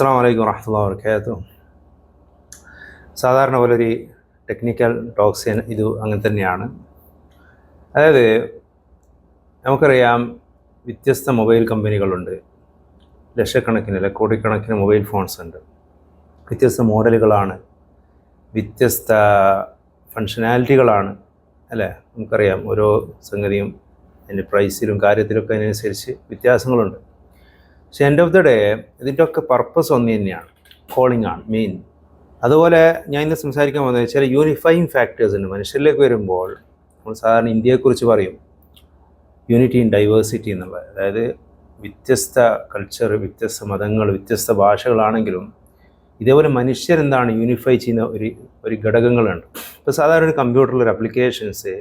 അസ്സാം വലൈക്കും വറഹമുല്ലാ വർക്കാത്തു സാധാരണ പോലെ ഒരു ടെക്നിക്കൽ ടോക്സിൻ ഇത് അങ്ങനെ തന്നെയാണ്. അതായത് നമുക്കറിയാം വ്യത്യസ്ത മൊബൈൽ കമ്പനികളുണ്ട് ലക്ഷക്കണക്കിന് അല്ലെ കോടിക്കണക്കിന് മൊബൈൽ ഫോൺസ് ഉണ്ട്. വ്യത്യസ്ത മോഡലുകളാണ്. വ്യത്യസ്ത ഫങ്ഷനാലിറ്റികളാണ് അല്ലേ? നമുക്കറിയാം ഓരോ സംഗതിയും അതിന്റെ പ്രൈസിലും കാര്യത്തിലൊക്കെ അതിനനുസരിച്ച് വ്യത്യാസങ്ങളുണ്ട്. പക്ഷെ എൻഡ് ഓഫ് ദ ഡേ ഇതിന്റെ ഒക്കെ പർപ്പസ് ഒന്ന് തന്നെയാണ്. കോളിംഗ് ആണ് മെയിൻ അതുപോലെ ഞാൻ ഇന്ന് സംസാരിക്കാൻ പോകുന്നത് ചില യൂണിഫൈങ് ഫാക്ടേഴ്സ് ഉണ്ട്. മനുഷ്യരിലേക്ക് വരുമ്പോൾ നമ്മൾ സാധാരണ ഇന്ത്യയെക്കുറിച്ച് പറയും. യൂണിറ്റി ഇൻ ഡൈവേഴ്സിറ്റി എന്നുള്ളത്. അതായത് വ്യത്യസ്ത കൾച്ചർ വ്യത്യസ്ത മതങ്ങൾ വ്യത്യസ്ത ഭാഷകളാണെങ്കിലും ഇതേപോലെ മനുഷ്യരെന്താണ് യൂണിഫൈ ചെയ്യുന്ന ഒരു ഒരു ഘടകങ്ങളുണ്ട്. ഇപ്പോൾ സാധാരണ ഒരു കമ്പ്യൂട്ടറിൽ ഒരു അപ്ലിക്കേഷൻസ്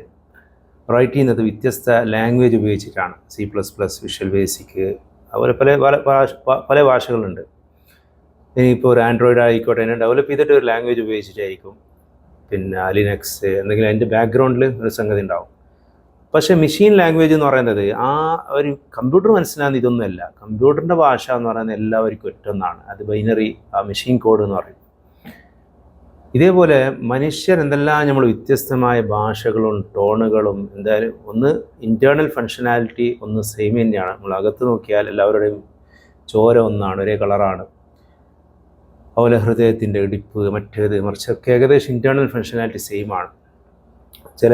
റൈറ്റ് ചെയ്യുന്നത് വ്യത്യസ്ത ലാംഗ്വേജ് ഉപയോഗിച്ചിട്ടാണ്. C plus plus visual basic അതുപോലെ പല പല ഭാഷകളുണ്ട്. ഇനിയിപ്പോൾ ഒരു ആൻഡ്രോയിഡ് ആയിക്കോട്ടെ അതിനെ ഡെവലപ്പ് ചെയ്തിട്ട് ഒരു ലാംഗ്വേജ് ഉപയോഗിച്ചിട്ടായിരിക്കും. പിന്നെ ലിനക്സ് എന്തെങ്കിലും അതിന്റെ ബാക്ക്ഗ്രൗണ്ടിൽ ഒരു സംഗതി ഉണ്ടാവും. പക്ഷേ മെഷീൻ ലാംഗ്വേജ് എന്ന് പറയുന്നത് ആ ഒരു കമ്പ്യൂട്ടർ മനസ്സിലാകുന്ന ഇതൊന്നുമല്ല. കമ്പ്യൂട്ടറിന്റെ ഭാഷ എന്ന് പറയുന്നത് എല്ലാവർക്കും ഒറ്റൊന്നാണ് അത് ബൈനറി ആ മെഷീൻ കോഡ് എന്ന് പറയും. ഇതേപോലെ മനുഷ്യർ എന്തെല്ലാം നമ്മൾ വ്യത്യസ്തമായ ഭാഷകളും ടോണുകളും എന്തായാലും ഒന്ന് ഇന്റേർണൽ ഫങ്ഷനാലിറ്റി ഒന്ന് സെയിം തന്നെയാണ്. നമ്മൾ അകത്ത് നോക്കിയാൽ എല്ലാവരുടെയും ചോര ഒന്നാണ് ഒരേ കളറാണ് അതുപോലെ ഹൃദയത്തിന്റെ ഇടിപ്പ് മറ്റേത് മറിച്ചൊക്കെ ഏകദേശം ഇന്റേർണൽ ഫങ്ഷനാലിറ്റി സെയിം ആണ്. ചില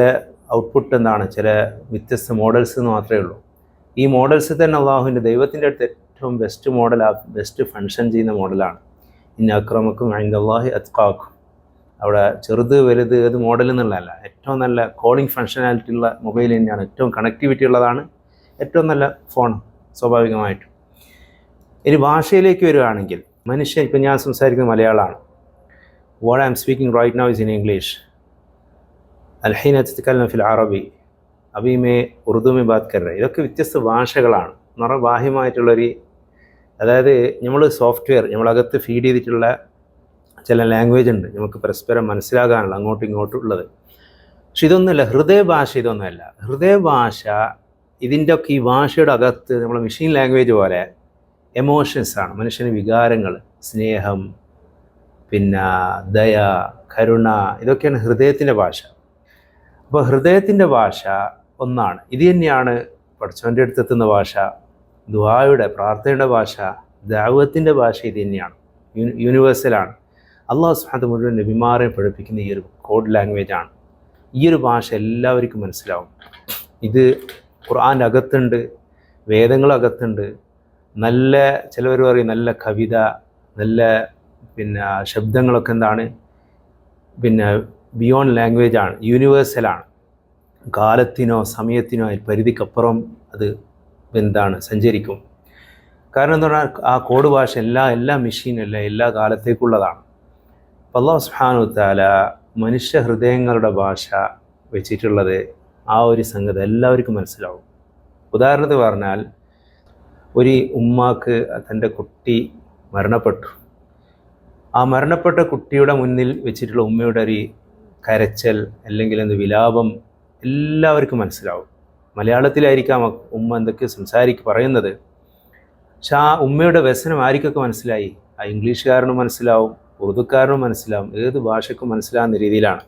ഔട്ട്പുട്ട് എന്താണ്? ചില വ്യത്യസ്ത മോഡൽസ് എന്ന് മാത്രമേ ഉള്ളൂ. ഈ മോഡൽസ് തന്നെ അള്ളാഹുവിന്റെ ദൈവത്തിന്റെ അടുത്ത് ഏറ്റവും ബെസ്റ്റ് മോഡൽ ബെസ്റ്റ് ഫങ്ഷൻ ചെയ്യുന്ന മോഡലാണ് ഇന്ന അക്രമക്കും അള്ളാഹി അത്കാക്കും അവിടെ ചെറുത് വലുത് ഏത് മോഡൽ എന്നുള്ളതല്ല. ഏറ്റവും നല്ല കോളിംഗ് ഫങ്ഷനാലിറ്റി ഉള്ള മൊബൈൽ തന്നെയാണ്. ഏറ്റവും കണക്ടിവിറ്റി ഉള്ളതാണ്. ഏറ്റവും നല്ല ഫോൺ സ്വാഭാവികമായിട്ടും. ഇനി ഭാഷയിലേക്ക് വരികയാണെങ്കിൽ മനുഷ്യൻ ഇപ്പം ഞാൻ സംസാരിക്കുന്നത് മലയാളമാണ്. What I'm speaking right now is in English അൽഹീന തത്കല്ലം ഫിൽ അറബി. അബീമേ ഉറുദുമേ ബാത് കർ രഹെ ഇതൊക്കെ വ്യത്യസ്ത ഭാഷകളാണ്. എന്ന് പറഞ്ഞാൽ ബാഹ്യമായിട്ടുള്ളൊരു അതായത് നമ്മൾ സോഫ്റ്റ്വെയർ നമ്മളകത്ത് ഫീഡ് ചെയ്തിട്ടുള്ള ചില ലാംഗ്വേജ് ഉണ്ട്. നമുക്ക് പരസ്പരം മനസ്സിലാകാനുള്ള അങ്ങോട്ടും ഇങ്ങോട്ടും ഉള്ളത്. പക്ഷെ ഇതൊന്നുമല്ല ഹൃദയഭാഷ ഇതൊന്നുമല്ല. ഹൃദയഭാഷ ഇതിന്റെ ഒക്കെ ഈ ഭാഷയുടെ അകത്ത് നമ്മൾ മെഷീൻ ലാംഗ്വേജ് പോലെ എമോഷൻസാണ് മനുഷ്യന് വികാരങ്ങൾ സ്നേഹം പിന്നെ ദയ കരുണ ഇതൊക്കെയാണ് ഹൃദയത്തിന്റെ ഭാഷ. അപ്പോൾ ഹൃദയത്തിന്റെ ഭാഷ ഒന്നാണ്. ഇത് തന്നെയാണ് പഠിച്ചവന്റെ അടുത്തെത്തുന്ന ഭാഷ ദുആയുടെ പ്രാർത്ഥനയുടെ ഭാഷ ദാവത്തിന്റെ ഭാഷ ഇത് തന്നെയാണ്. യൂണിവേഴ്സലാണ് അള്ളാഹു സുഹാദ് മുഴുവൻ നബിമാരെ പഠിപ്പിക്കുന്ന ഈ ഒരു കോഡ് ലാംഗ്വേജ് ആണ്. ഈ ഒരു ഭാഷ എല്ലാവർക്കും മനസ്സിലാവും. ഇത് ഖുർആന്റെ അകത്തുണ്ട് വേദങ്ങളകത്തുണ്ട്. നല്ല ചിലവർ പറയും നല്ല കവിത നല്ല പിന്നെ ശബ്ദങ്ങളൊക്കെ എന്താണ്? പിന്നെ ബിയോണ്ട് ലാംഗ്വേജ് ആണ് യൂണിവേഴ്സലാണ് കാലത്തിനോ സമയത്തിനോ പരിധിക്കപ്പുറം അത് എന്താണ്? സഞ്ചരിക്കും. കാരണം എന്താ ആ കോഡ് ഭാഷ എല്ലാ എല്ലാ മെഷീനല്ല എല്ലാ കാലത്തേക്കുള്ളതാണ് അപ്പോൾ അള്ളാഹു സുബ്ഹാനഹു താല മനുഷ്യ ഹൃദയങ്ങളുടെ ഭാഷ വെച്ചിട്ടുള്ളത് ആ ഒരു സംഗതി എല്ലാവർക്കും മനസ്സിലാവും. ഉദാഹരണത്തിന് പറഞ്ഞാൽ ഒരു ഉമ്മാക്ക് തന്റെ കുട്ടി മരണപ്പെട്ടു. ആ മരണപ്പെട്ട കുട്ടിയുടെ മുന്നിൽ വെച്ചിട്ടുള്ള ഉമ്മയുടെ ഒരു കരച്ചൽ അല്ലെങ്കിൽ എന്ത് വിലാപം എല്ലാവർക്കും മനസ്സിലാവും. മലയാളത്തിലായിരിക്കാം ഉമ്മ എന്തൊക്കെ സംസാരിക്ക് പറയുന്നത്. പക്ഷെ ആ ഉമ്മയുടെ വ്യസനം ആർക്കൊക്കെ മനസ്സിലായി? ആ ഇംഗ്ലീഷുകാരനും മനസ്സിലാവും. ഉറുദുക്കാരനും മനസ്സിലാവും ഏത് ഭാഷയ്ക്കും മനസ്സിലാവുന്ന രീതിയിലാണ്.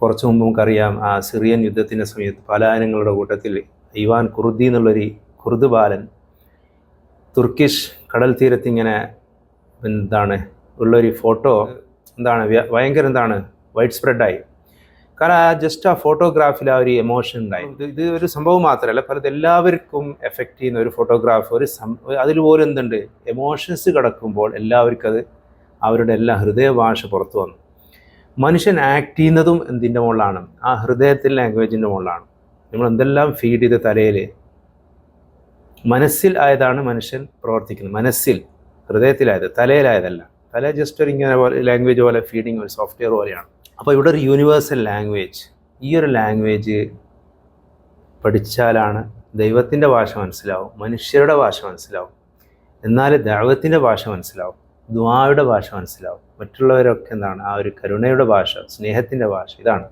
കുറച്ച് മുമ്പ് നമുക്കറിയാം ആ സിറിയൻ യുദ്ധത്തിന്റെ സമയത്ത് പലായനങ്ങളുടെ കൂട്ടത്തിൽ ഇവാൻ കുർദി എന്നുള്ളൊരു കുർദ് ബാലൻ തുർക്കിഷ് കടൽ തീരത്ത് ഇങ്ങനെ എന്താണ് ഉള്ളൊരു ഫോട്ടോ എന്താണ് ഭയങ്കര എന്താണ് വൈഡ് സ്പ്രെഡായി. കാരണം ആ ജസ്റ്റ് ആ ഫോട്ടോഗ്രാഫിൽ ആ ഒരു എമോഷൻ ഉണ്ടായി. ഇത് ഇത് ഒരു സംഭവം മാത്രമല്ല പലത് എല്ലാവർക്കും എഫക്റ്റ് ചെയ്യുന്ന ഒരു ഫോട്ടോഗ്രാഫ് ഒരു സം അതിൽ പോലും എന്തുണ്ട് എമോഷൻസ് കിടക്കുമ്പോൾ എല്ലാവർക്കും അത് അവരുടെ എല്ലാ ഹൃദയഭാഷ പുറത്തു വന്നു. മനുഷ്യൻ ആക്ട് ചെയ്യുന്നതും എന്തിന്റെ മുകളിലാണ്? ആ ഹൃദയത്തിൽ ലാംഗ്വേജിന്റെ മുകളിലാണ്. നമ്മൾ എന്തെല്ലാം ഫീഡ് ചെയ്ത തലയിൽ മനസ്സിൽ ആയതാണ് മനുഷ്യൻ പ്രവർത്തിക്കുന്നത്. മനസ്സിൽ ഹൃദയത്തിലായത് തലയിലായതല്ല. തല ജസ്റ്റ് ഒരു ഇങ്ങനെ പോലെ ലാംഗ്വേജ് പോലെ ഫീഡിങ് ഒരു സോഫ്റ്റ്വെയർ പോലെയാണ്. അപ്പോൾ ഇവിടെ ഒരു യൂണിവേഴ്സൽ ലാംഗ്വേജ് ഈ ഒരു ലാംഗ്വേജ് പഠിച്ചാലാണ് ദൈവത്തിന്റെ ഭാഷ മനസ്സിലാവും മനുഷ്യരുടെ ഭാഷ മനസ്സിലാവും. എന്നാൽ ദൈവത്തിന്റെ ഭാഷ മനസ്സിലാവും. ദ്വായുടെ ഭാഷ മനസ്സിലാവും. മറ്റുള്ളവരൊക്കെ എന്താണ്? ആ ഒരു കരുണയുടെ ഭാഷ സ്നേഹത്തിന്റെ ഭാഷ ഇതാണ്.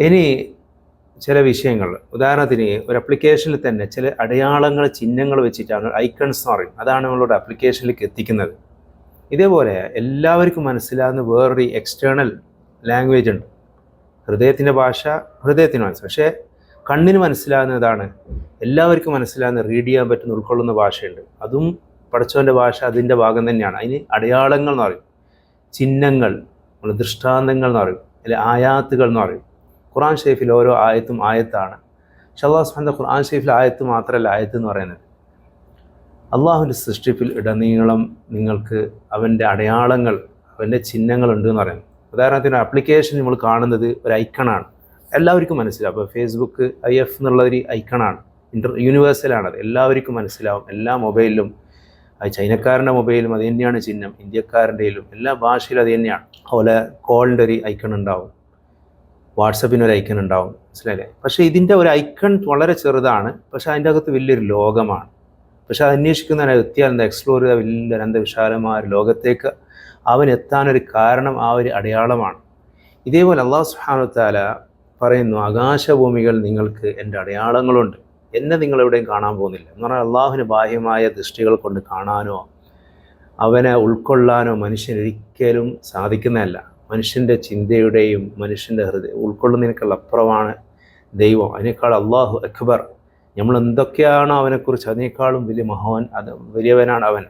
ഇനി ചില വിഷയങ്ങൾ. ഉദാഹരണത്തിന് ഒരു അപ്ലിക്കേഷനിൽ തന്നെ ചില അടയാളങ്ങൾ ചിഹ്നങ്ങൾ വെച്ചിട്ടാണ് ഐക്കൺസ് എന്ന് പറയും. അതാണ് നമ്മളുടെ അപ്ലിക്കേഷനിലേക്ക് എത്തിക്കുന്നത്. ഇതേപോലെ എല്ലാവർക്കും മനസ്സിലാകുന്ന വേറൊരു എക്സ്റ്റേണൽ ലാംഗ്വേജ് ഉണ്ട്. ഹൃദയത്തിന്റെ ഭാഷ ഹൃദയത്തിന് മനസ്സിലാവും പക്ഷേ കണ്ണിന് മനസ്സിലാകുന്നതാണ്. എല്ലാവർക്കും മനസ്സിലാകുന്ന റീഡ് ചെയ്യാൻ പറ്റുന്ന ഉൾക്കൊള്ളുന്ന ഭാഷയുണ്ട്. അതും പഠിച്ചവന്റെ ഭാഷ അതിന്റെ ഭാഗം തന്നെയാണ്. അതിന് അടയാളങ്ങൾ എന്ന് പറയും. ചിഹ്നങ്ങൾ ദൃഷ്ടാന്തങ്ങൾ എന്ന് പറയും. അല്ലെ ആയാത്തുകൾ എന്ന് പറയും. ഖുറാൻ ഷെയ്ഫിൽ ഓരോ ആയത്തും ആയത്താണ്. പക്ഷെ ഷല്ലാസ്മാന്റെ ഖുർആൻ ഷെയ്ഫിൽ ആയത്ത് മാത്രമല്ല ആയത്ത് എന്ന് പറയുന്നത്. അള്ളാഹുവിന്റെ സൃഷ്ടിപ്പിൽ ഇടനീളം നിങ്ങൾക്ക് അവന്റെ അടയാളങ്ങൾ അവന്റെ ചിഹ്നങ്ങളുണ്ട് എന്ന് പറയുന്നത് ഉദാഹരണത്തിന് ആപ്ലിക്കേഷൻ നമ്മൾ കാണുന്നത് ഒരു ഐക്കണാണ് എല്ലാവർക്കും മനസ്സിലാവും. അപ്പോൾ ഫേസ്ബുക്ക് ഐ എഫ് എന്നുള്ള ഒരു ഐക്കണാണ് ഇന്റർ യൂണിവേഴ്സലാണത് എല്ലാവർക്കും മനസ്സിലാവും. എല്ലാ മൊബൈലിലും അത് ചൈനക്കാരന്റെ മൊബൈലും അത് തന്നെയാണ് ചിഹ്നം. ഇന്ത്യക്കാരന്റെയിലും എല്ലാ ഭാഷയിലും അത് തന്നെയാണ്. അതുപോലെ കോളിന്റെ ഒരു ഐക്കൺ ഉണ്ടാവും. വാട്സപ്പിന് ഒരു ഐക്കൺ ഉണ്ടാവും. മനസ്സിലായില്ലേ? പക്ഷേ ഇതിന്റെ ഒരു ഐക്കൺ വളരെ ചെറുതാണ്. പക്ഷേ അതിന്റെ അകത്ത് വലിയൊരു ലോകമാണ്. പക്ഷെ അത് അന്വേഷിക്കുന്നവനെ എത്തിയാൽ എന്താ എക്സ്പ്ലോർ ചെയ്ത വലിയ അനന്തവിശാലമായ ഒരു ലോകത്തേക്ക് അവൻ എത്താനൊരു കാരണം ആ ഒരു അടയാളമാണ്. ഇതേപോലെ അള്ളാഹു സുഹാനുത്താല പറയുന്നു ആകാശഭൂമികൾ നിങ്ങൾക്ക് എന്റെ അടയാളങ്ങളുണ്ട്. എന്നെ നിങ്ങളെവിടെയും കാണാൻ പോകുന്നില്ല. എന്ന് പറഞ്ഞാൽ അള്ളാഹുവിന് ബാഹ്യമായ ദൃഷ്ടികൾ കൊണ്ട് കാണാനോ അവനെ ഉൾക്കൊള്ളാനോ മനുഷ്യൻ ഒരിക്കലും സാധിക്കുന്നതല്ല. മനുഷ്യന്റെ ചിന്തയുടെയും മനുഷ്യന്റെ ഹൃദയം ഉൾക്കൊള്ളുന്നതിനേക്കാൾ അപ്പുറമാണ് ദൈവം. അതിനേക്കാൾ അള്ളാഹു അക്ബർ. നമ്മൾ എന്തൊക്കെയാണോ അവനെക്കുറിച്ച് അതിനേക്കാളും വലിയ മഹാൻ അത് വലിയവനാണ് അവൻ.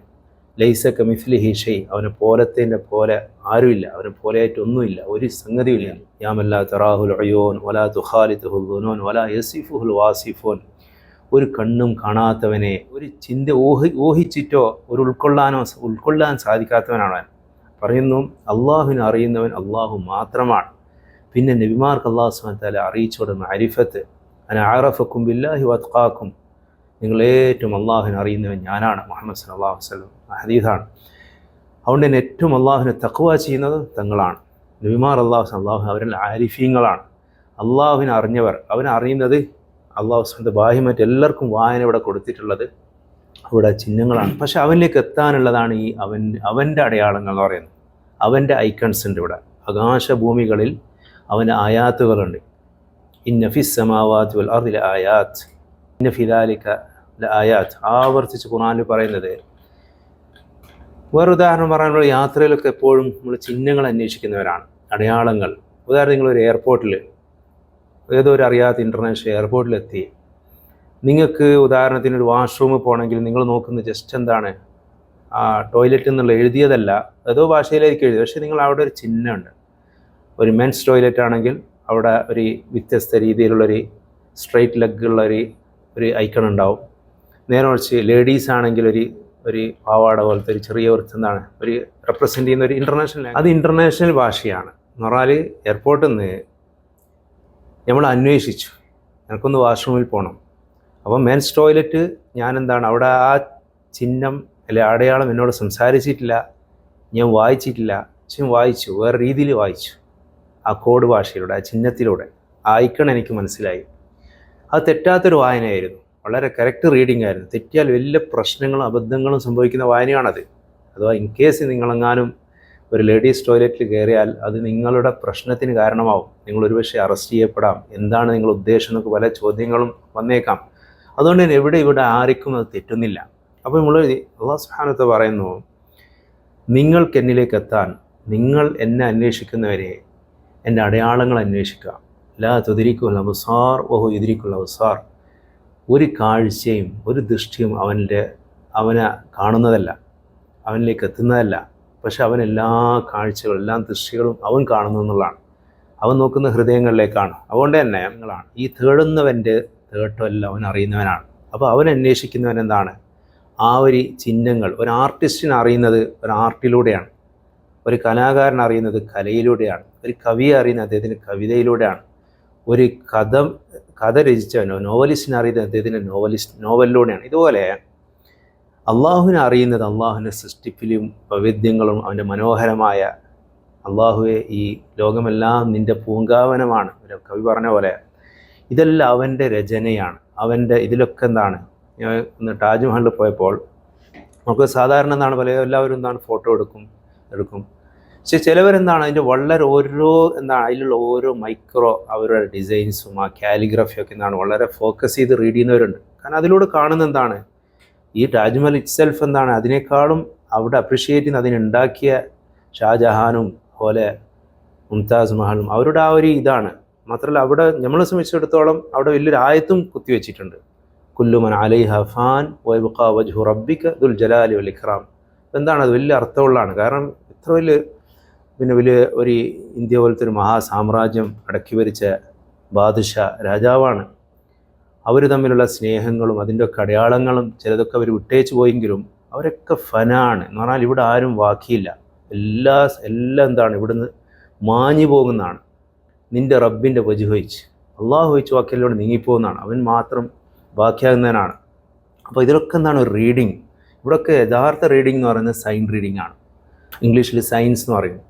ലൈസ കമിഫ്ലി ഹിഷൈ അവനെ പോലത്തിന്റെ പോലെ ആരുമില്ല. അവനെ പോലെയായിട്ടൊന്നുമില്ല ഒരു സംഗതിയില്ല യാമല്ലാ തറാഹുൽ അയോൻ വലാ തുഹാലിത്തുഹുൽ ദുനോൻ വലാ യസിഫുഹുൽ വാസിഫോൻ. ഒരു കണ്ണും കാണാത്തവനെ ഒരു ചിന്ത ഊഹി ഊഹിച്ചിട്ടോ ഒരു ഉൾക്കൊള്ളാനോ ഉൾക്കൊള്ളാൻ സാധിക്കാത്തവനാണ് അവൻ. പറയുന്നു അള്ളാഹുവിനെ അറിയുന്നവൻ അള്ളാഹു മാത്രമാണ്. പിന്നെ നബിമാർക്ക് അള്ളാഹു സുബാല അറിയിച്ചു കൊടുക്കുന്ന അരിഫത്ത് അന ആറഫക്കും ബില്ലാഹി വത്കാക്കും നിങ്ങൾ ഏറ്റവും അള്ളാഹുവിനെ അറിയുന്നവൻ ഞാനാണ് മുഹമ്മദ് സല്ലാഹു വസ്ലം ഹദീദാണ് അതുകൊണ്ട് തന്നെ ഏറ്റവും അള്ളാഹുവിനെ തക്കുവ ചെയ്യുന്നത് തങ്ങളാണ്. നബിമാർ അള്ളാഹു അള്ളാഹു അവരിൽ ആരിഫീങ്ങളാണ്. അള്ളാഹുവിനെ അറിഞ്ഞവർ അവനറിയുന്നത് അള്ളാഹു സ്വന്തം ബാഹ്യമായിട്ട് എല്ലാവർക്കും വായന ഇവിടെ കൊടുത്തിട്ടുള്ളത്. അവിടെ ചിഹ്നങ്ങളാണ്. പക്ഷെ അവനിലേക്ക് എത്താനുള്ളതാണ് ഈ അവൻ അവന്റെ അടയാളങ്ങൾ എന്ന് പറയുന്നത്. അവന്റെ ഐക്കൺസ് ഉണ്ട് ഇവിടെ. ആകാശഭൂമികളിൽ അവന്റെ ആയാത്തുകളുണ്ട്. ഇൻ നഫിസ് വൽ അർദിൽ ആയാത്ത്. ഇന്നഫിദാലിക്ക ആയാത്ത്. ആവർത്തിച്ച് ഖുറാനിൽ പറയുന്നത് വേറെ ഉദാഹരണം പറയാനുള്ള യാത്രയിലൊക്കെ എപ്പോഴും നമ്മൾ ചിഹ്നങ്ങൾ അന്വേഷിക്കുന്നവരാണ്. അടയാളങ്ങൾ. ഉദാഹരണം നിങ്ങളൊരു എയർപോർട്ടിൽ ഏതോ ഒരു അറിയാത്ത ഇന്റർനാഷണൽ എയർപോർട്ടിലെത്തി നിങ്ങൾക്ക് ഉദാഹരണത്തിന് ഒരു വാഷ്റൂമിൽ പോകണമെങ്കിൽ നിങ്ങൾ നോക്കുന്നത് ജസ്റ്റ് എന്താണ്? ആ ടോയ്ലറ്റ് എന്നുള്ള എഴുതിയതല്ല. ഏതോ ഭാഷയിലായിരിക്കും എഴുതി പക്ഷേ നിങ്ങൾ അവിടെ ഒരു ചിഹ്നമുണ്ട്. ഒരു മെൻസ് ടോയ്ലറ്റ് ആണെങ്കിൽ അവിടെ ഒരു വ്യത്യസ്ത രീതിയിലുള്ളൊരു സ്ട്രെയിറ്റ് ലെഗ് ഉള്ള ഒരു ഐക്കൺ ഉണ്ടാവും. നേരെ മറിച്ച് ലേഡീസ് ആണെങ്കിൽ ഒരു ഒരു പാവാട പോലത്തെ ഒരു ചെറിയ വൃത്തം ഒരു റെപ്രസെന്റ് ചെയ്യുന്ന ഒരു ഇന്റർനാഷണൽ അത് ഇന്റർനാഷണൽ ഭാഷയാണ്. എന്ന് പറഞ്ഞാൽ എയർപോർട്ടിൽ നിന്ന് നമ്മൾ അന്വേഷിച്ചു. എനിക്കൊന്ന് വാഷ്റൂമിൽ പോകണം അപ്പം മെൻസ് ടോയ്ലറ്റ് ഞാൻ എന്താണ് അവിടെ ആ ചിഹ്നം അല്ലെ അടയാളം എന്നോട് സംസാരിച്ചിട്ടില്ല. ഞാൻ വായിച്ചിട്ടില്ല. പക്ഷെ വായിച്ചു. വേറെ രീതിയിൽ വായിച്ചു. ആ കോഡ് ഭാഷയിലൂടെ ആ ചിഹ്നത്തിലൂടെ. ആ ഐക്കൺ എനിക്ക് മനസ്സിലായി. അത് തെറ്റാത്തൊരു വായനയായിരുന്നു. വളരെ കറക്റ്റ് റീഡിംഗ് ആയിരുന്നു. തെറ്റിയാൽ വലിയ പ്രശ്നങ്ങളും അബദ്ധങ്ങളും സംഭവിക്കുന്ന വായനയാണത്. അഥവാ ഇൻ കേസ് നിങ്ങളെങ്ങാനും ഒരു ലേഡീസ് ടോയ്ലറ്റിൽ കയറിയാൽ അത് നിങ്ങളുടെ പ്രശ്നത്തിന് കാരണമാവും. നിങ്ങൾ ഒരുപക്ഷെ അറസ്റ്റ് ചെയ്യപ്പെടാം. എന്താണ് നിങ്ങൾ ഉദ്ദേശം എന്നൊക്കെ പല ചോദ്യങ്ങളും വന്നേക്കാം. അതുകൊണ്ട് തന്നെ എവിടെ ഇവിടെ ആർക്കും അത് തെറ്റുന്നില്ല. അപ്പോൾ നമ്മൾ അള്ളാഹ് സുബ്ഹാനഹു പറയുന്നു നിങ്ങൾക്ക് എന്നിലേക്ക് എത്താൻ നിങ്ങൾ എന്നെ അന്വേഷിക്കുന്നവരെ എന്റെ അടയാളങ്ങൾ അന്വേഷിക്കുക. ലാ തുതിരിക്കുള്ള അബുസാർ ഓഹോ എതിരിക്കുള്ള അബുസാർ ഒരു കാഴ്ചയും ഒരു ദൃഷ്ടിയും അവന്റെ അവനെ കാണുന്നതല്ല അവനിലേക്ക് എത്തുന്നതല്ല. പക്ഷെ അവൻ എല്ലാ കാഴ്ചകളും എല്ലാ ദൃശ്യങ്ങളും അവൻ കാണുന്നു എന്നുള്ളതാണ്. അവൻ നോക്കുന്ന ഹൃദയങ്ങളിലേക്കാണ്. അതുകൊണ്ട് തന്നെ ഞങ്ങളാണ്. ഈ തേടുന്നവന്റെ തേട്ടമല്ല അവൻ അറിയുന്നവനാണ്. അപ്പോൾ അവൻ അന്വേഷിക്കുന്നവൻ എന്താണ്? ആ ഒരു ചിഹ്നങ്ങൾ ഒരു ആർട്ടിസ്റ്റിനെ അറിയുന്നത് ഒരു ആർട്ടിലൂടെയാണ് ഒരു കലാകാരൻ അറിയുന്നത് കലയിലൂടെയാണ്. ഒരു കവിയെ അറിയുന്നത് അദ്ദേഹത്തിന്റെ കവിതയിലൂടെയാണ്. ഒരു കഥ കഥ രചിച്ചവനോ നോവലിസ്റ്റിനെ അറിയുന്നത് അദ്ദേഹത്തിന്റെ നോവലിസ്റ്റ് നോവലിലൂടെയാണ്. ഇതുപോലെ അള്ളാഹുവിനെ അറിയുന്നത് അള്ളാഹുവിന്റെ സൃഷ്ടിപ്പിലും വൈവിധ്യങ്ങളും അവന്റെ മനോഹരമായ അള്ളാഹുവെ ഈ ലോകമെല്ലാം നിന്റെ പൂങ്കാവനമാണ്. ഒരു കവി പറഞ്ഞ പോലെ ഇതെല്ലാം അവന്റെ രചനയാണ്. അവന്റെ ഇതിലൊക്കെ എന്താണ്? ഞാൻ താജ്മഹലിൽ പോയപ്പോൾ നമുക്ക് സാധാരണ എന്താണ് പല എല്ലാവരും എന്താണ് ഫോട്ടോ എടുക്കും എടുക്കും. പക്ഷെ ചിലവരെന്താണ് അതിന്റെ വളരെ ഓരോ എന്താണ് അതിലുള്ള ഓരോ മൈക്രോ അവരുടെ ഡിസൈൻസും ആ കാലിഗ്രഫിയൊക്കെ എന്താണ് വളരെ ഫോക്കസ് ചെയ്ത് റീഡ് ചെയ്യുന്നവരുണ്ട്. കാരണം അതിലൂടെ കാണുന്ന എന്താണ് ഈ താജ്മഹൽ ഇറ്റ്സെൽഫ് എന്താണ്? അതിനേക്കാളും അവിടെ അപ്രിഷിയേറ്റ് ചെയ്യുന്ന അതിനുണ്ടാക്കിയ ഷാജഹാനും പോലെ മുംതാസ് മഹലും അവരുടെ ആ ഒരു ഇതാണ്. മാത്രമല്ല അവിടെ നമ്മളെ സംബന്ധിച്ചിടത്തോളം അവിടെ വലിയൊരു ആയത്തും കുത്തിവെച്ചിട്ടുണ്ട്. കുല്ലുമൻ അലൈഹ ഫാൻ വജ്ഹു റബ്ബിക ദുൽ ജലാലി വൽ ഇഖ്റാം എന്താണ്? അത് വലിയ അർത്ഥമുള്ളതാണ്. കാരണം ഇത്ര വലിയ പിന്നെ വലിയ ഒരു ഇന്ത്യ പോലത്തെ ഒരു മഹാസാമ്രാജ്യം അടക്കി ഭരിച്ച ബാദുഷ രാജാവാണ്. അവർ തമ്മിലുള്ള സ്നേഹങ്ങളും അതിന്റെ ഒക്കെ അടയാളങ്ങളും ചിലതൊക്കെ അവർ വിട്ടേച്ച് പോയെങ്കിലും അവരൊക്കെ ഫനാണ്. എന്ന് പറഞ്ഞാൽ ഇവിടെ ആരും വാക്കിയില്ല. എല്ലാ എല്ലാം എന്താണ്? ഇവിടുന്ന് മാഞ്ഞു പോകുന്നതാണ്. നിന്റെ റബ്ബിന്റെ വജുഹയിച്ച് അള്ളാഹു വഹിച്ച് വാക്കിലൂടെ നീങ്ങിപ്പോകുന്നതാണ്. അവൻ മാത്രം ബാക്കിയാകുന്നതിനാണ് അപ്പോൾ ഇതിലൊക്കെ എന്താണ്? റീഡിങ്. ഇവിടെയൊക്കെ യഥാർത്ഥ റീഡിംഗ് എന്ന് പറയുന്നത് സൈൻ റീഡിംഗ് ആണ്. ഇംഗ്ലീഷിൽ സയൻസ് എന്ന് പറയും.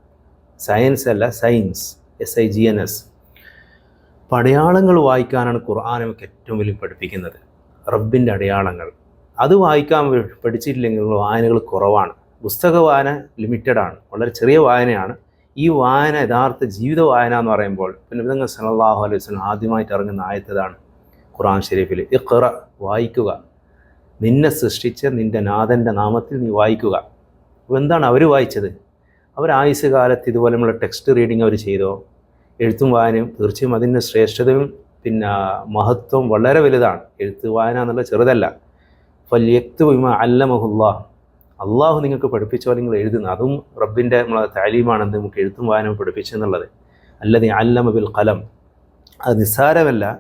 സയൻസ് അല്ല science S I G N S അപ്പോൾ അടയാളങ്ങൾ വായിക്കാനാണ് ഖുർആൻ നമുക്ക് ഏറ്റവും വലിയ പഠിപ്പിക്കുന്നത്. റബ്ബിന്റെ അടയാളങ്ങൾ. അത് വായിക്കാൻ പഠിച്ചിട്ടില്ലെങ്കിൽ വായനകൾ കുറവാണ്. പുസ്തക വായന ലിമിറ്റഡ് ആണ്. വളരെ ചെറിയ വായനയാണ്. ഈ വായന യഥാർത്ഥ ജീവിത വായന എന്ന് പറയുമ്പോൾ പിന്നെ സലാഹു അലൈഹി വസ്ലം ആദ്യമായിട്ട് ഇറങ്ങുന്ന ആയത്തതാണ് ഖുർആൻ ഷെരീഫിൽ ഇഖറ വായിക്കുക. നിന്നെ സൃഷ്ടിച്ച നിന്റെ നാഥന്റെ നാമത്തിൽ നീ വായിക്കുക. അപ്പോൾ എന്താണ് അവർ വായിച്ചത്? അവർ ആയുസ് കാലത്ത് ഇതുപോലെയുള്ള ടെക്സ്റ്റ് റീഡിങ് അവർ ചെയ്തോ? എഴുത്തും വായനയും തീർച്ചയായും അതിന്റെ ശ്രേഷ്ഠതയും പിന്നെ മഹത്വം വളരെ വലുതാണ്. എഴുത്ത് വായന എന്നുള്ള ചെറുതല്ല. ഫല്യക്ത് വിമ അല്ലമഹുല്ലാ. അള്ളാഹു നിങ്ങൾക്ക് പഠിപ്പിച്ചോ നിങ്ങൾ എഴുതുന്നു. അതും റബ്ബിന്റെ നമ്മളെ താലീമാണ് എന്ത്? നമുക്ക് എഴുത്തും വായനയും പഠിപ്പിച്ചെന്നുള്ളത് അല്ലെങ്കിൽ അല്ലമ ബിൽ കലം അത് നിസ്സാരമല്ല.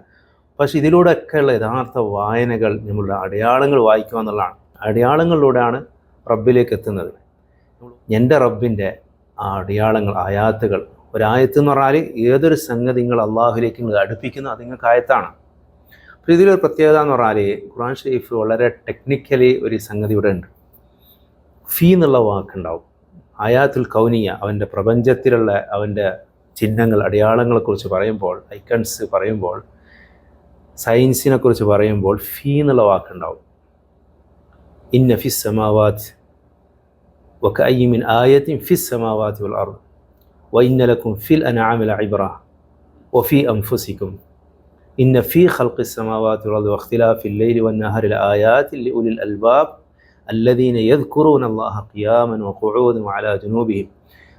പക്ഷെ ഇതിലൂടെയൊക്കെയുള്ള യഥാർത്ഥ വായനകൾ നമ്മളുടെ അടയാളങ്ങൾ വായിക്കുക എന്നുള്ളതാണ്. അടയാളങ്ങളിലൂടെയാണ് റബ്ബിലേക്ക് എത്തുന്നത്. എന്റെ റബ്ബിന്റെ ആ അടയാളങ്ങൾ ആയാത്തുകൾ ഒരായത്ത് എന്ന് പറഞ്ഞാൽ ഏതൊരു സംഗതി നിങ്ങൾ അള്ളാഹുലേക്ക് നിങ്ങൾ അടുപ്പിക്കുന്ന അത് നിങ്ങൾക്ക് ആയത്താണ്. അപ്പോൾ ഇതിലൊരു പ്രത്യേകത എന്ന് പറഞ്ഞാൽ ഖുർആൻ ഷരീഫ് വളരെ ടെക്നിക്കലി ഒരു സംഗതി ഇവിടെ ഉണ്ട്. ഫീ എന്നുള്ള വാക്കുണ്ടാവും ആയാത്തുൽ കൗനിയ അവന്റെ പ്രപഞ്ചത്തിലുള്ള അവന്റെ ചിഹ്നങ്ങൾ അടയാളങ്ങളെക്കുറിച്ച് പറയുമ്പോൾ ഐക്കൺസ് പറയുമ്പോൾ സയൻസിനെ കുറിച്ച് പറയുമ്പോൾ ഫീ എന്നുള്ള വാക്കുണ്ടാവും ഇന്ന ഫിസ് സമാവാത് ഒക്കെ ഐ മീൻ ആയത്തിൻ ഫിസ് സമാവാത്തി വൽ അർദ്. لكم في الأنعام لعبرة وفي أنفسكم إن في خلق السماوات والأرض واختلاف الليل والنهار لآيات لأولي الألباب الذين يذكرون الله قياما وقعودا وعلى جنوبهم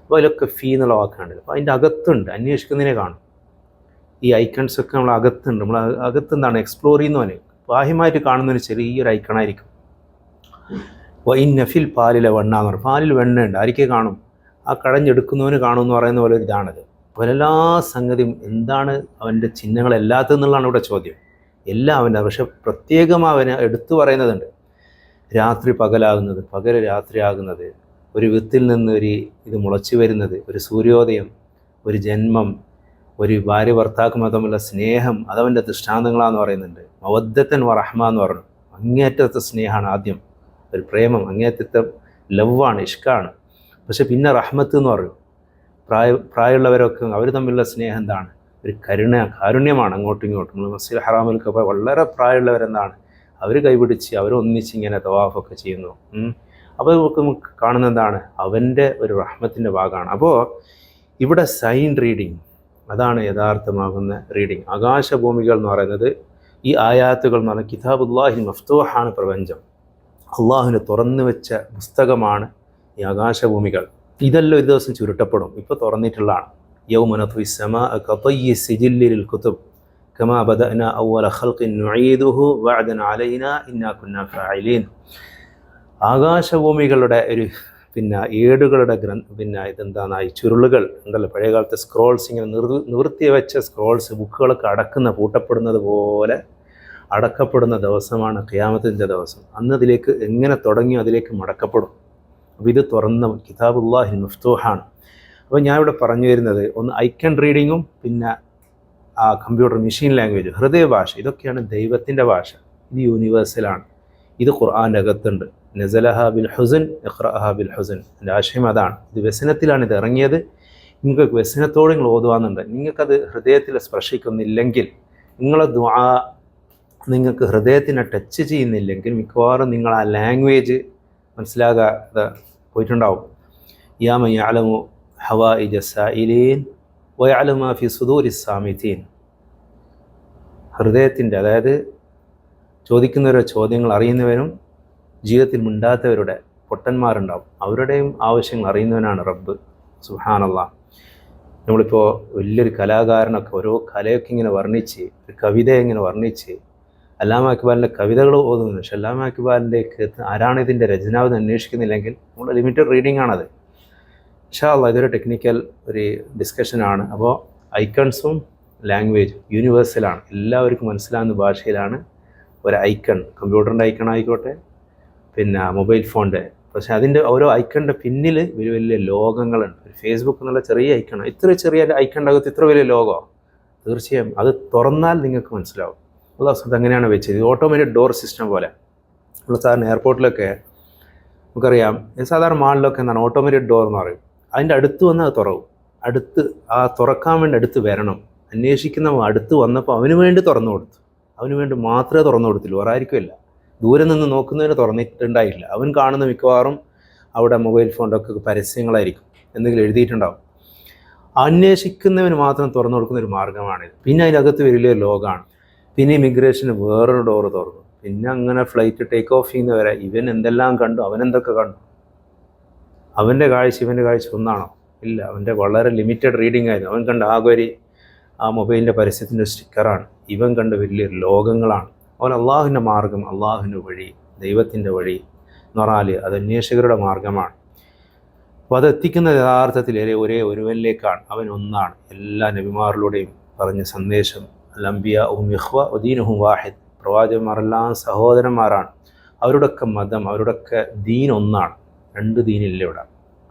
അപ്പോൾ അതിലൊക്കെ ഫീ എന്നുള്ള വാക്കാണ് അപ്പോൾ അതിൻ്റെ അകത്തുണ്ട് അന്വേഷിക്കുന്നതിനെ കാണും ഈ ഐക്കൺസ് ഒക്കെ നമ്മൾ അകത്തുണ്ട് നമ്മൾ അകത്ത് എന്താണ് എക്സ്പ്ലോർ ചെയ്യുന്നവന് ബാഹ്യമായിട്ട് കാണുന്ന ഒരു ചെറിയൊരു ഐക്കണായിരിക്കും വൈൻ നഫിൽ പാലിലെ വെണ്ണ എന്ന് പറയും പാലിൽ വെണ്ണയുണ്ട് ആരിക്കെ കാണും ആ കടഞ്ഞെടുക്കുന്നവന് കാണുമെന്ന് പറയുന്ന പോലെ ഒരു ഇതാണത്. അവനെല്ലാ സംഗതിയും എന്താണ് അവന്റെ ചിഹ്നങ്ങളല്ലാത്തതെന്നുള്ളതാണ് ഇവിടെ ചോദ്യം. എല്ലാം അവന്റെ പക്ഷെ പ്രത്യേകം അവന് എടുത്തു പറയുന്നതുണ്ട്. രാത്രി പകലാകുന്നത് പകൽ രാത്രിയാകുന്നത് ഒരു വിത്തിൽ നിന്ന് ഒരു ഇത് മുളച്ചു വരുന്നത് ഒരു സൂര്യോദയം ഒരു ജന്മം ഒരു ഭാര്യ ഭർത്താക്കുമ്പോൾ തമ്മിലുള്ള സ്നേഹം അതവന്റെ ദൃഷ്ടാന്തങ്ങളാന്ന് പറയുന്നുണ്ട്. മവദ്ദത്തൻ വറഹ്മ എന്ന് പറഞ്ഞു. അങ്ങേറ്റത്തെ സ്നേഹമാണ് ആദ്യം. ഒരു പ്രേമം അങ്ങേറ്റത്തെ ലവാണ് ഇഷ്കാണ്. പക്ഷെ പിന്നെ റഹ്മത്ത് എന്ന് പറയും. പ്രായ പ്രായമുള്ളവരൊക്കെ അവർ തമ്മിലുള്ള സ്നേഹം എന്താണ്? ഒരു കരുണ കാരുണ്യമാണ് അങ്ങോട്ടും ഇങ്ങോട്ടും. നമ്മൾ മസ്ജിദ് ഹറാമിലൊക്കെ പോയി വളരെ പ്രായമുള്ളവരെന്താണ് അവർ കൈപിടിച്ച് അവർ ഒന്നിച്ച് ഇങ്ങനെ തവാഫൊക്കെ ചെയ്യുന്നു. അപ്പോൾ നമുക്ക് നമുക്ക് കാണുന്ന എന്താണ്? അവന്റെ ഒരു റഹ്മത്തിന്റെ ഭാഗമാണ്. അപ്പോൾ ഇവിടെ സൈൻ റീഡിങ് അതാണ് യഥാർത്ഥമാകുന്ന റീഡിങ് ആകാശഭൂമികൾ എന്ന് പറയുന്നത് ഈ ആയാത്തുകൾ എന്ന് പറയുന്നത് കിതാബുല്ലാഹി മഫ്തൂഹാണ് പ്രപഞ്ചം. അള്ളാഹുവിന് തുറന്നു വെച്ച പുസ്തകമാണ് ഈ ആകാശഭൂമികൾ ഇതെല്ലാം ഒരു ദിവസം ചുരുട്ടപ്പെടും ഇപ്പോൾ തുറന്നിട്ടുള്ളതാണ് യൗമനത്വി സമ കതയ്യി സിജില്ലിൽ കുത്തുബ് كما بدأنا أول خلق نعيده وعدا علينا إنا كنا فاعلين ആകാശഭൂമികളുടെ ഒരു പിന്നെ ഏടുകളുടെ ഗ്രന്ഥ പിന്നെ ഇതെന്താണ് ഈ ചുരുളുകൾ ഉണ്ടല്ലോ പഴയ കാലത്തെ സ്ക്രോൾസ് ഇങ്ങനെ നിർ നിവർത്തി വെച്ച സ്ക്രോൾസ് ബുക്കുകളൊക്കെ അടക്കുന്ന പൂട്ടപ്പെടുന്നത് പോലെ അടക്കപ്പെടുന്ന ദിവസമാണ് ഖിയാമത്തിൻ്റെ ദിവസം അന്ന് അതിലേക്ക് എങ്ങനെ തുടങ്ങിയോ അതിലേക്ക് മടക്കപ്പെടും അപ്പോൾ ഇത് തുറന്ന കിതാബുല്ലാഹി മുഫ്തൂഹാണ്. അപ്പോൾ ഞാൻ ഇവിടെ പറഞ്ഞു വരുന്നത് ഒന്ന് ഐക്കൺ റീഡിങ്ങും പിന്നെ ആ കമ്പ്യൂട്ടർ മെഷീൻ ലാംഗ്വേജ് ഹൃദയ ഭാഷ ഇതൊക്കെയാണ് ദൈവത്തിന്റെ ഭാഷ. ഇത് യൂണിവേഴ്സലാണ്. ഇത് ഖുർആന്റെ അകത്തുണ്ട് നസലഹ ബിൽ ഹുസൻ ഇഖ്റഹ ബിൽ ഹുസൻ. എന്റെ ആശയം അതാണ്. ഇത് വ്യസനത്തിലാണ് ഇത് ഇറങ്ങിയത്. നിങ്ങൾക്ക് വ്യസനത്തോടെ നിങ്ങൾ ഓതുവാന്നുണ്ട്. നിങ്ങൾക്കത് ഹൃദയത്തിൽ സ്പർശിക്കുന്നില്ലെങ്കിൽ നിങ്ങളെ ദ്വാ നിങ്ങൾക്ക് ഹൃദയത്തിനെ ടച്ച് ചെയ്യുന്നില്ലെങ്കിൽ മിക്കവാറും നിങ്ങൾ ആ ലാംഗ്വേജ് മനസ്സിലാകാതെ പോയിട്ടുണ്ടാവും. യാമ യാലമു ഹവാഇജ സായിലീൻ വയാലുമാഫി സാമിതീൻ. ഹൃദയത്തിന്റെ അതായത് ചോദിക്കുന്നവരുടെ ചോദ്യങ്ങൾ അറിയുന്നവരും ജീവിതത്തിൽ മിണ്ടാത്തവരുടെ പൊട്ടന്മാരുണ്ടാവും. അവരുടെയും ആവശ്യങ്ങൾ അറിയുന്നവനാണ് റബ്ബ്. സുഹാനല്ല നമ്മളിപ്പോൾ വലിയൊരു കലാകാരനൊക്കെ ഓരോ കലയൊക്കെ ഇങ്ങനെ വർണിച്ച് ഒരു കവിത ഇങ്ങനെ വർണിച്ച് അല്ലാമ അക്ബാലിന്റെ കവിതകൾ ഓതുന്നു പക്ഷെ അല്ലാമ അക്ബാലിന്റെക്ക് ആരാണ് ഇതിന്റെ രചനാവ് എന്ന് അന്വേഷിക്കുന്നില്ലെങ്കിൽ നമ്മൾ ലിമിറ്റഡ് റീഡിംഗ് ആണത്. ഇൻഷാല്ല ഇതൊരു ടെക്നിക്കൽ ഒരു ഡിസ്കഷനാണ് അപ്പോൾ ഐക്കൺസും ലാംഗ്വേജ് യൂണിവേഴ്സലാണ് എല്ലാവർക്കും മനസ്സിലാവുന്ന ഭാഷയിലാണ് ഒരു ഐക്കൺ കമ്പ്യൂട്ടറിന്റെ ഐക്കൺ ആയിക്കോട്ടെ പിന്നെ മൊബൈൽ ഫോണിന്റെ പക്ഷേ അതിന്റെ ഓരോ ഐക്കണിന്റെ പിന്നിൽ വലിയ വലിയ ലോകങ്ങളുണ്ട്. ഒരു ഫേസ്ബുക്ക് എന്നുള്ള ചെറിയ ഐക്കൺ ഇത്ര ചെറിയ ഐക്കണിന്റെ അകത്ത് ഇത്ര വലിയ ലോകമോ. തീർച്ചയായും അത് തുറന്നാൽ നിങ്ങൾക്ക് മനസ്സിലാവും. അള്ളാഹ് സുഹൃത്ത് അങ്ങനെയാണ് വെച്ചത്. ഓട്ടോമാറ്റിക് ഡോർ സിസ്റ്റം പോലെ. നമ്മൾ സാധാരണ എയർപോർട്ടിലൊക്കെ നമുക്കറിയാം സാധാരണ മാളിലൊക്കെ എന്താണ് ഓട്ടോമാറ്റിക് ഡോർ എന്ന് പറയും. അതിന്റെ അടുത്ത് വന്ന് അത് തുറവും അടുത്ത് ആ തുറക്കാൻ വേണ്ടി അടുത്ത് വരണം. അന്വേഷിക്കുന്ന അടുത്ത് വന്നപ്പോൾ അവന് വേണ്ടി തുറന്നു കൊടുത്തു. അവന് വേണ്ടി മാത്രമേ തുറന്നു കൊടുത്തുള്ളൂ വേറെ ദൂരെ നിന്ന് നോക്കുന്നതിന് തുറന്നിട്ടുണ്ടായില്ല. അവൻ കാണുന്ന മിക്കവാറും അവിടെ മൊബൈൽ ഫോണിലൊക്കെ പരസ്യങ്ങളായിരിക്കും. എന്തെങ്കിലും എഴുതിയിട്ടുണ്ടാവും. അന്വേഷിക്കുന്നവന് മാത്രം തുറന്നു കൊടുക്കുന്ന ഒരു മാർഗമാണിത് പിന്നെ അതിനകത്ത് വലിയ ലോകമാണ് പിന്നെ ഇമിഗ്രേഷന് വേറൊരു ഡോർ തുറന്നു. പിന്നെ അങ്ങനെ ഫ്ലൈറ്റ് ടേക്ക് ഓഫ് ചെയ്യുന്ന വരെ ഇവൻ എന്തെല്ലാം കണ്ടു അവൻ എന്തൊക്കെ കണ്ടു? അവന്റെ കാഴ്ച ഇവന്റെ കാഴ്ച ഒന്നാണോ? ഇല്ല അവന്റെ വളരെ ലിമിറ്റഡ് റീഡിംഗ് ആയിരുന്നു. അവൻ കണ്ട ആകെ ഒരു ആ മൊബൈലിന്റെ പരസ്യത്തിന്റെ സ്റ്റിക്കറാണ് ഇവൻ കണ്ട വലിയ ലോകങ്ങളാണ്. അവൻ അള്ളാഹുവിന്റെ മാർഗം അള്ളാഹുവിന്റെ വഴി ദൈവത്തിന്റെ വഴി എന്ന് പറഞ്ഞാൽ അത് അന്വേഷകരുടെ മാർഗമാണ്. അപ്പോൾ അത് എത്തിക്കുന്ന യഥാർത്ഥത്തിൽ ഒരേ ഒരുവനിലേക്കാണ്. അവൻ ഒന്നാണ്. എല്ലാ നബിമാരിലൂടെയും പറഞ്ഞ സന്ദേശം ലംബിയ ഉം ഇഹ്വ ഉദീനുഹും വാഹിദ്. പ്രവാചകന്മാരെല്ലാം സഹോദരന്മാരാണ്. അവരുടെയൊക്കെ മതം അവരുടെയൊക്കെ ദീൻ ഒന്നാണ്. രണ്ട് ദീനില്ല ഇവിടെ.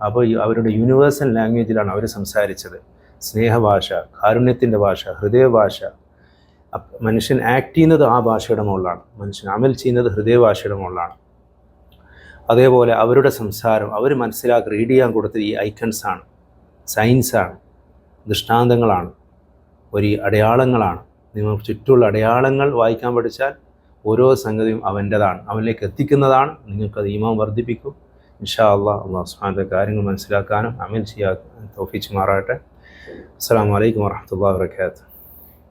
അപ്പോൾ അവരുടെ യൂണിവേഴ്സൽ ലാംഗ്വേജിലാണ് അവർ സംസാരിച്ചത്. സ്നേഹഭാഷ കാരുണ്യത്തിന്റെ ഭാഷ ഹൃദയഭാഷ. മനുഷ്യൻ ആക്ട് ചെയ്യുന്നത് ആ ഭാഷയുടെ മുകളിലാണ്. മനുഷ്യൻ അമൽ ചെയ്യുന്നത് ഹൃദയഭാഷയുടെ മുകളിലാണ്. അതേപോലെ അവരുടെ സംസാരം അവർ മനസ്സിലാക്കി റീഡ് ചെയ്യാൻ കൊടുത്തത് ഈ ഐക്കൺസാണ് സയൻസാണ് ദൃഷ്ടാന്തങ്ങളാണ്. ഒരു അടയാളങ്ങളാണ്. നിങ്ങൾ ചുറ്റുമുള്ള അടയാളങ്ങൾ വായിക്കാൻ പഠിച്ചാൽ ഓരോ സംഗതിയും അവന്റെതാണ്. അവനിലേക്ക് എത്തിക്കുന്നതാണ്. നിങ്ങൾക്കത് ഈമാൻ വർദ്ധിപ്പിക്കും. ഇൻഷാ അള്ളാഹ് അള്ളാഹു സുഹാന്റെ കാര്യങ്ങൾ മനസ്സിലാക്കാനും അമൽ ചെയ്യാൻ തോഫിച്ച് മാറാട്ടെ അസ്സാം വലൈക്കും വാഹമത്തല്ലാ വാബർക്കാത്തു